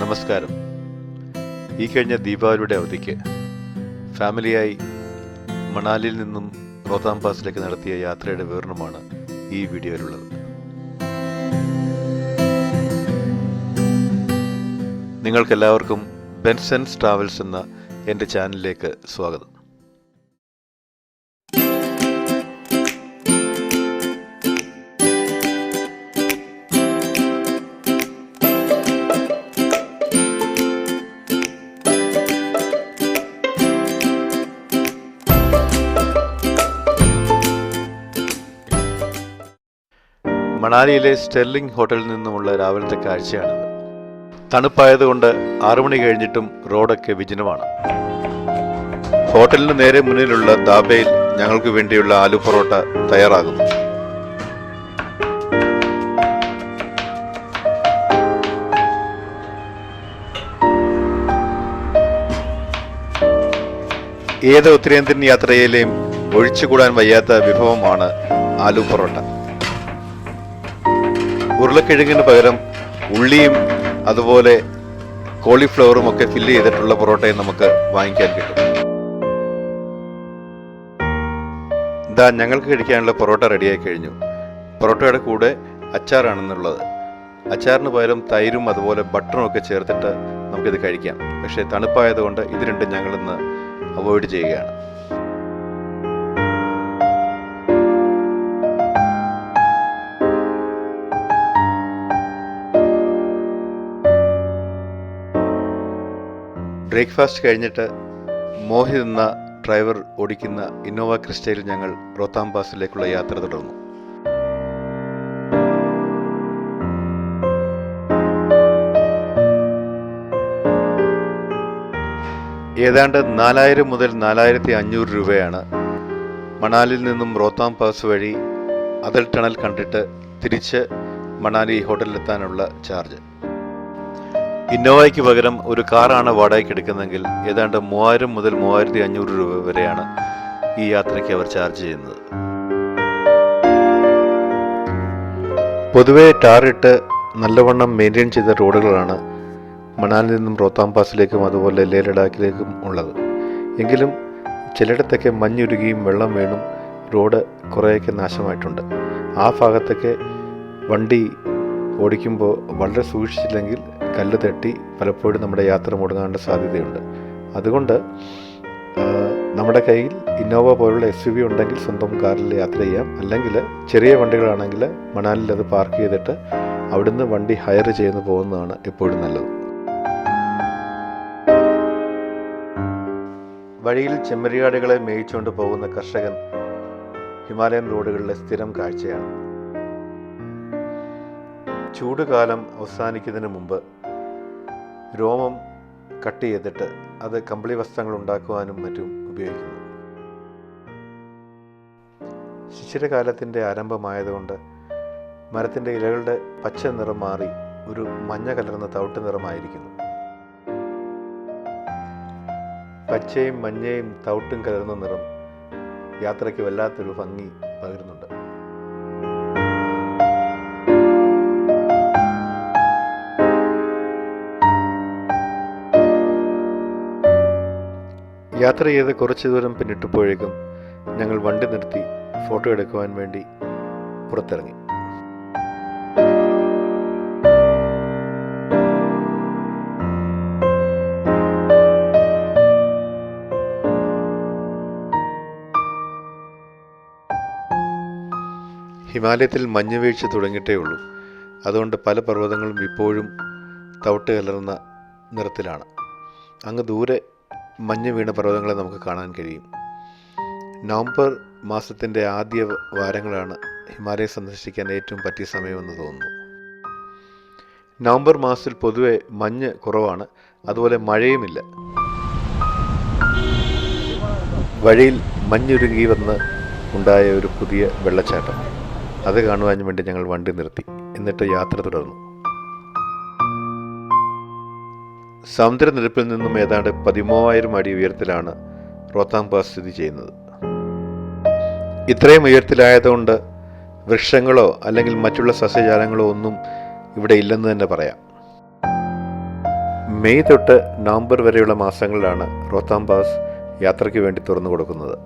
നമസ്കാരം. ഈ കഴിഞ്ഞ ദീപാവലിയുടെ അവധിക്ക് ഫാമിലിയായി മണാലിയിൽ നിന്നും റോത്താം പാസിലേക്ക് നടത്തിയ യാത്രയുടെ വിവരണമാണ് ഈ വീഡിയോയിലുള്ളത്. നിങ്ങൾക്കെല്ലാവർക്കും ബെൻസൻസ് ട്രാവൽസ് എന്ന എന്റെ ചാനലിലേക്ക് സ്വാഗതം. മണാലിയിലെ സ്റ്റെർലിംഗ് ഹോട്ടലിൽ നിന്നുമുള്ള രാവിലത്തെ കാഴ്ചയാണിത്. തണുപ്പായതുകൊണ്ട് ആറുമണി കഴിഞ്ഞിട്ടും റോഡൊക്കെ വിജനമാണ്. ഹോട്ടലിന് നേരെ മുന്നിലുള്ള ദാബയിൽ ഞങ്ങൾക്ക് വേണ്ടിയുള്ള ആലു പൊറോട്ട തയ്യാറാകുന്നു. ഏത് ഉത്തരേന്ത്യൻ യാത്രയിലെയും ഒഴിച്ചുകൂടാൻ വയ്യാത്ത വിഭവമാണ് ആലു പൊറോട്ട. ഉരുളക്കിഴങ്ങിന് പകരം ഉള്ളിയും അതുപോലെ കോളിഫ്ലവറും ഒക്കെ ഫില്ല് ചെയ്തിട്ടുള്ള പൊറോട്ടയും നമുക്ക് വാങ്ങിക്കാൻ കിട്ടും. ഇതാ ഞങ്ങൾക്ക് കഴിക്കാനുള്ള പൊറോട്ട റെഡിയായി കഴിഞ്ഞു. പൊറോട്ടയുടെ കൂടെ അച്ചാറാണെന്നുള്ളത്. അച്ചാറിന് പകരം തൈരും അതുപോലെ ബട്ടറും ഒക്കെ ചേർത്തിട്ട് നമുക്കിത് കഴിക്കാം. പക്ഷേ തണുപ്പായതുകൊണ്ട് ഇത് രണ്ടും ഞങ്ങളിന്ന് അവോയ്ഡ് ചെയ്യുകയാണ്. ബ്രേക്ക്ഫാസ്റ്റ് കഴിഞ്ഞിട്ട് മോഹിത് എന്ന ഡ്രൈവർ ഓടിക്കുന്ന ഇന്നോവ ക്രിസ്റ്റയിൽ ഞങ്ങൾ റോത്താം പാസിലേക്കുള്ള യാത്ര തുടർന്നു. ഏതാണ്ട് നാലായിരം മുതൽ നാലായിരത്തി അഞ്ഞൂറ് രൂപയാണ് മണാലിൽ നിന്നും റോത്താം പാസ് വഴി അതൽ ടണൽ കണ്ടിട്ട് തിരിച്ച് മണാലി ഹോട്ടലിലെത്താനുള്ള ചാർജ്. ഇന്നോവയ്ക്ക് പകരം ഒരു കാറാണ് വാടകയ്ക്ക് എടുക്കുന്നതെങ്കിൽ ഏതാണ്ട് മൂവായിരം മുതൽ മൂവായിരത്തി അഞ്ഞൂറ് രൂപ വരെയാണ് ഈ യാത്രയ്ക്ക് അവർ ചാർജ് ചെയ്യുന്നത്. പൊതുവെ ടാറിട്ട് നല്ലവണ്ണം മെയിന്റെയിൻ ചെയ്ത റോഡുകളാണ് മണാലിൽ നിന്നും റോത്താം പാസിലേക്കും അതുപോലെ ലേ ലഡാക്കിലേക്കും ഉള്ളത്. എങ്കിലും ചിലയിടത്തൊക്കെ മഞ്ഞുരുകിയും വെള്ളം വീണും റോഡ് കുറേയൊക്കെ നാശമായിട്ടുണ്ട്. ആ ഭാഗത്തൊക്കെ വണ്ടി ഓടിക്കുമ്പോൾ വളരെ സൂക്ഷിച്ചില്ലെങ്കിൽ കല്ല് തട്ടി പലപ്പോഴും നമ്മുടെ യാത്ര മുടങ്ങാനുള്ള സാധ്യതയുണ്ട്. അതുകൊണ്ട് നമ്മുടെ കയ്യിൽ ഇന്നോവ പോലുള്ള എസ് യു വി ഉണ്ടെങ്കിൽ സ്വന്തം കാറിൽ യാത്ര ചെയ്യാം. അല്ലെങ്കിൽ ചെറിയ വണ്ടികളാണെങ്കിൽ മണാലിൽ അത് പാർക്ക് ചെയ്തിട്ട് അവിടുന്ന് വണ്ടി ഹയർ ചെയ്യുന്നു പോകുന്നതാണ് എപ്പോഴും നല്ലത്. വഴിയിൽ ചെമ്മരിയാടുകളെ മേയിച്ചുകൊണ്ട് പോകുന്ന കർഷകൻ ഹിമാലയൻ റോഡുകളിലെ സ്ഥിരം കാഴ്ചയാണ്. ചൂടുകാലം അവസാനിക്കുന്നതിന് മുമ്പ് രോമം കട്ട് ചെയ്തിട്ട് അത് കമ്പിളി വസ്ത്രങ്ങൾ ഉണ്ടാക്കുവാനും മറ്റും ഉപയോഗിക്കുന്നു. ശിശിരകാലത്തിന്റെ ആരംഭമായതുകൊണ്ട് മരത്തിന്റെ ഇലകളുടെ പച്ച നിറം മാറി ഒരു മഞ്ഞ കലർന്ന തവിട്ട് നിറമായിരിക്കുന്നു. പച്ചയും മഞ്ഞയും തവിട്ടും കലർന്ന നിറം യാത്രയ്ക്ക് വല്ലാത്തൊരു ഭംഗി പകരുന്നുണ്ട്. യാത്ര ചെയ്ത് കുറച്ച് ദൂരം പിന്നിട്ടപ്പോഴേക്കും ഞങ്ങൾ വണ്ടി നിർത്തി ഫോട്ടോ എടുക്കുവാൻ വേണ്ടി പുറത്തിറങ്ങി. ഹിമാലയത്തിൽ മഞ്ഞ് വീഴ്ച തുടങ്ങിയിട്ടേ ഉള്ളൂ. അതുകൊണ്ട് പല പർവതങ്ങളും ഇപ്പോഴും തവിട്ട് കലർന്ന നിറത്തിലാണ്. അങ്ങ് ദൂരെ മഞ്ഞ് വീണ പർവതങ്ങളെ നമുക്ക് കാണാൻ കഴിയും. നവംബർ മാസത്തിന്റെ ആദ്യ വാരങ്ങളാണ് ഹിമാലയം സന്ദർശിക്കാൻ ഏറ്റവും പറ്റിയ സമയമെന്ന് തോന്നുന്നു. നവംബർ മാസത്തിൽ പൊതുവെ മഞ്ഞ് കുറവാണ്. അതുപോലെ മഴയുമില്ല. വഴിയിൽ മഞ്ഞുരുങ്ങി വന്ന് ഉണ്ടായ ഒരു പുതിയ വെള്ളച്ചാട്ടം. അത് കാണുവാൻ വേണ്ടി ഞങ്ങൾ വണ്ടി നിർത്തി. എന്നിട്ട് യാത്ര തുടർന്നു. സമുദ്രനിരപ്പിൽ നിന്നും ഏതാണ്ട് പതിമൂവായിരം അടി ഉയരത്തിലാണ് റോത്താങ് പാസ് സ്ഥിതി ചെയ്യുന്നത്. ഇത്രയും ഉയരത്തിലായതുകൊണ്ട് വൃക്ഷങ്ങളോ അല്ലെങ്കിൽ മറ്റുള്ള സസ്യജാലങ്ങളോ ഒന്നും ഇവിടെ ഇല്ലെന്ന് തന്നെ പറയാം. മെയ് തൊട്ട് നവംബർ വരെയുള്ള മാസങ്ങളിലാണ് റോത്താം പാസ് യാത്രയ്ക്ക് വേണ്ടി തുറന്നു കൊടുക്കുന്നത്.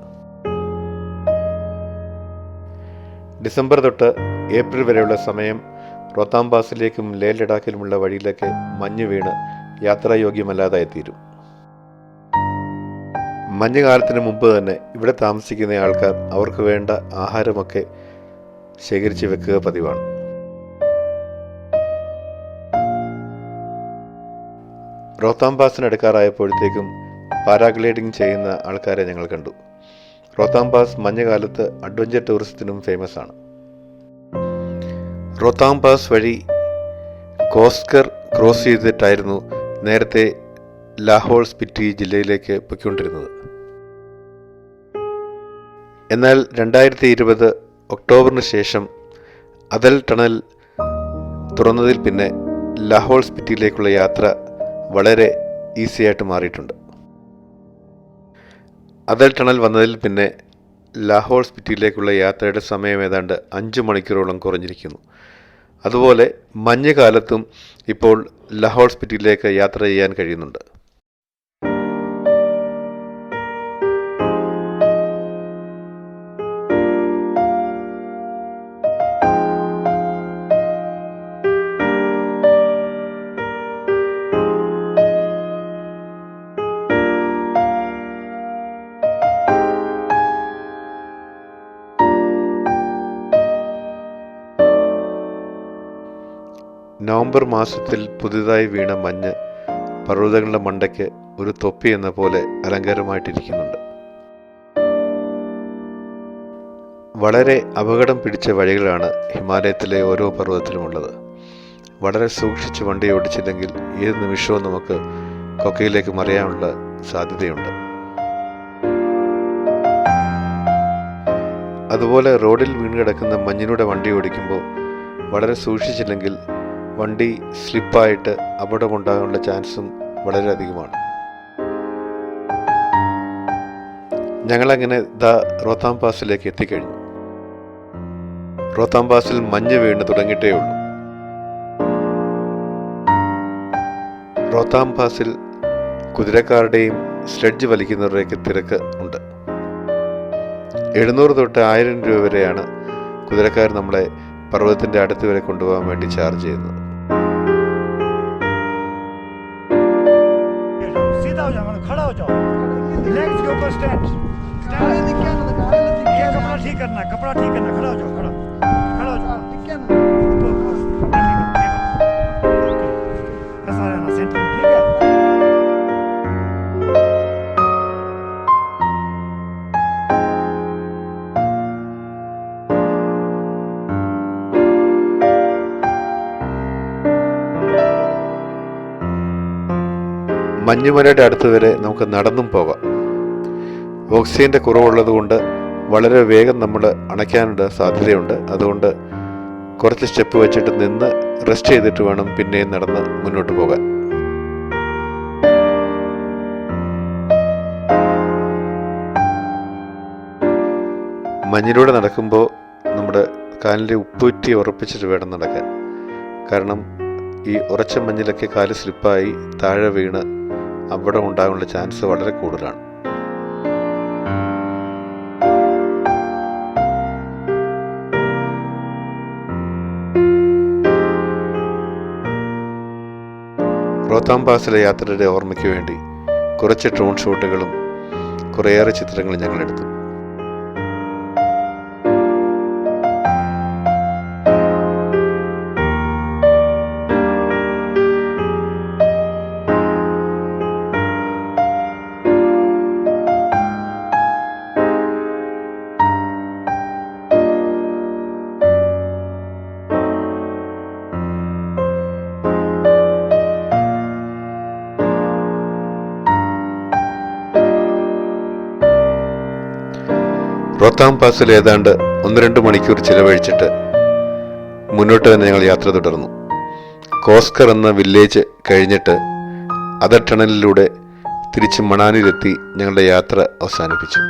ഡിസംബർ തൊട്ട് ഏപ്രിൽ വരെയുള്ള സമയം റോത്താം പാസിലേക്കും ലേ ലഡാക്കിലുമുള്ള വഴിയിലേക്ക് മഞ്ഞ് വീണ് യാത്രായോഗ്യമല്ലാതായി തീരും മഞ്ഞുകാലത്തിന് മുമ്പ് തന്നെ ഇവിടെ താമസിക്കുന്ന ആൾക്കാർ അവർക്ക് വേണ്ട ആഹാരമൊക്കെ ശേഖരിച്ച് വെക്കുക പതിവാണ്. റോത്താം പാസിന് അടുക്കാറായപ്പോഴത്തേക്കും പാരാഗ്ലൈഡിംഗ് ചെയ്യുന്ന ആൾക്കാരെ ഞങ്ങൾ കണ്ടു. റോത്താം പാസ് മഞ്ഞുകാലത്ത് അഡ്വഞ്ചർ ടൂറിസത്തിനും ഫേമസ് ആണ്. റോത്താം പാസ് വഴി കോസ്കർ ക്രോസ് ചെയ്തിട്ടായിരുന്നു നേരത്തെ ലാഹോൾ സ്പിറ്റി ജില്ലയിലേക്ക് പൊയ്ക്കൊണ്ടിരുന്നത്. എന്നാൽ രണ്ടായിരത്തി ഇരുപത് ഒക്ടോബറിന് ശേഷം അതൽ ടണൽ തുറന്നതിൽ പിന്നെ ലാഹോൾ സ്പിറ്റിയിലേക്കുള്ള യാത്ര വളരെ ഈസിയായിട്ട് മാറിയിട്ടുണ്ട്. അതൽ ടണൽ വന്നതിൽ പിന്നെ ലാഹോൾ സ്പിറ്റിയിലേക്കുള്ള യാത്രയുടെ സമയം ഏതാണ്ട് അഞ്ച് മണിക്കൂറോളം കുറഞ്ഞിരിക്കുന്നു. അതുപോലെ മഞ്ഞുകാലത്തും ഇപ്പോൾ ലാഹോൾ സ്പിറ്റിയിലേക്ക് യാത്ര ചെയ്യാൻ കഴിയുന്നുണ്ട്. നവംബർ മാസത്തിൽ പുതുതായി വീണ മഞ്ഞ് പർവതങ്ങളുടെ മണ്ടയ്ക്ക് ഒരു തൊപ്പി എന്ന പോലെ അലങ്കാരമായിട്ടിരിക്കുന്നുണ്ട്. വളരെ അപകടം പിടിച്ച വഴികളാണ് ഹിമാലയത്തിലെ ഓരോ പർവതത്തിലുമുള്ളത്. വളരെ സൂക്ഷിച്ച് വണ്ടി ഓടിച്ചില്ലെങ്കിൽ ഏത് നിമിഷവും നമുക്ക് കൊക്കയിലേക്ക് മറിയാനുള്ള സാധ്യതയുണ്ട്. അതുപോലെ റോഡിൽ വീണ് കിടക്കുന്ന മഞ്ഞിലൂടെ വണ്ടി ഓടിക്കുമ്പോൾ വളരെ സൂക്ഷിച്ചില്ലെങ്കിൽ വണ്ടി സ്ലിപ്പായിട്ട് അപകടമുണ്ടാകാനുള്ള ചാൻസും വളരെ അധികമാണ് ഞങ്ങളങ്ങനെ ദ റോത്താം പാസിലേക്ക് എത്തിക്കഴിഞ്ഞു. റോത്താം പാസിൽ മഞ്ഞ് വീണ് തുടങ്ങിയിട്ടേ ഉള്ളൂ റോത്താം പാസിൽ കുതിരക്കാരുടെയും സ്ലെഡ്ജ് വലിക്കുന്നവരുടെയൊക്കെ തിരക്ക് ഉണ്ട്. എഴുന്നൂറ് തൊട്ട് ആയിരം രൂപ വരെയാണ് കുതിരക്കാർ നമ്മളെ പർവതത്തിന്റെ അടുത്ത് വരെ കൊണ്ടുപോകാൻ വേണ്ടി ചാർജ് ചെയ്യുന്നത്. जाओ मैंने खड़ा हो जाओ। लेग्स के ऊपर स्टैंड स्टैंड ये कपड़ा ठीक करना, कपड़ा ठीक करना, खड़ा हो जाओ, खड़ा। खड़ा हो जाओ। മഞ്ഞുമലയുടെ അടുത്ത് വരെ നമുക്ക് നടന്നും പോകാം. ഓക്സിജന്റെ കുറവുള്ളത് കൊണ്ട് വളരെ വേഗം നമ്മൾ അണയ്ക്കാനുള്ള സാധ്യതയുണ്ട്. അതുകൊണ്ട് കുറച്ച് സ്റ്റെപ്പ് വെച്ചിട്ട് നിന്ന് റെസ്റ്റ് ചെയ്തിട്ട് വേണം പിന്നെയും നടന്ന് മുന്നോട്ട് പോകാൻ. മഞ്ഞിലൂടെ നടക്കുമ്പോൾ നമ്മുടെ കാലിന്റെ ഉപ്പൂറ്റി ഉറപ്പിച്ചിട്ട് വേണം നടക്കാൻ. കാരണം ഈ ഉറച്ച മഞ്ഞിലൊക്കെ കാൽ സ്ലിപ്പായി താഴെ വീണ് അപകടം ഉണ്ടാകാനുള്ള ചാൻസ് വളരെ കൂടുതലാണ്. റോത്താം പാസിലെ യാത്രയുടെ ഓർമ്മയ്ക്ക് വേണ്ടി കുറച്ച് ഡ്രോൺ ഷൂട്ടുകളും കുറേയേറെ ചിത്രങ്ങളും ഞങ്ങൾ റോത്താം പാസിൽ ഏതാണ്ട് ഒന്ന് രണ്ട് മണിക്കൂർ ചിലവഴിച്ചിട്ട് മുന്നോട്ട് തന്നെ ഞങ്ങൾ യാത്ര തുടർന്നു. കോസ്കർ എന്ന വില്ലേജ് കഴിഞ്ഞിട്ട് അതർ ടണലിലൂടെ തിരിച്ച് മണാലിയിലെത്തി ഞങ്ങളുടെ യാത്ര അവസാനിപ്പിച്ചു.